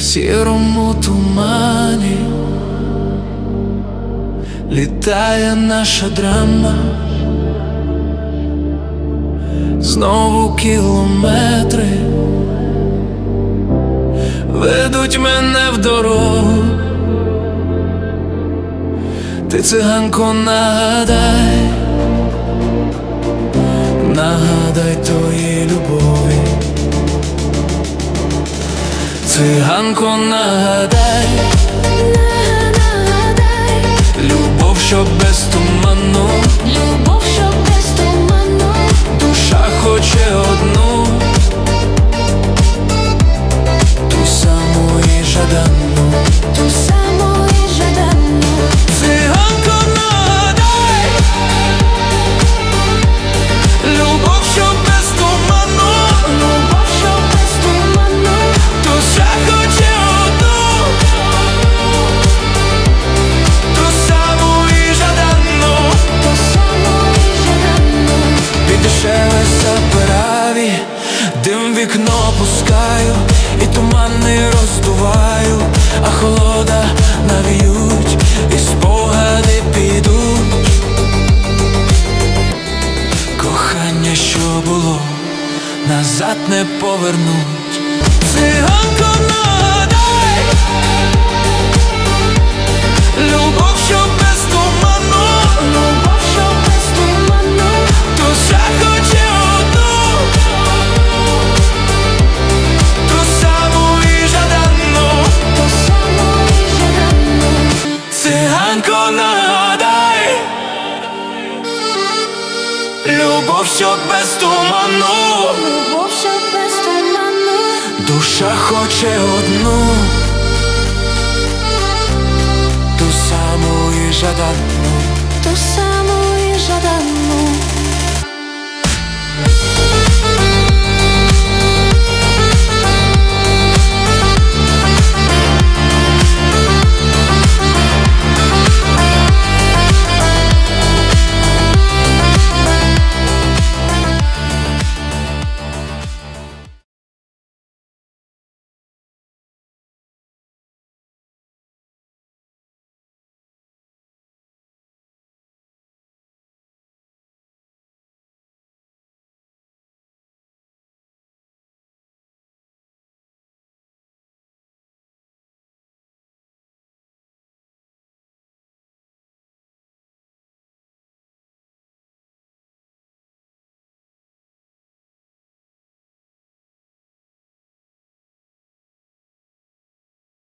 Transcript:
в сірому тумані. Літає наша драма, знову кілометри. Ведуть мене в дорогу. Ти циганко нагадай, Циганко нагадай, Нагадай, любов, що без туману, любов, що без туману, душа хоче одну, ту саму і жадану. Вікно пускаю, і тумани роздуваю, а холода навіють, і спогади підуть. Кохання, що було, назад не повернуть. Любов, що без туману, любов, що без туману, душа хоче одну, ту саму і жаданну, ту саму і жаданну.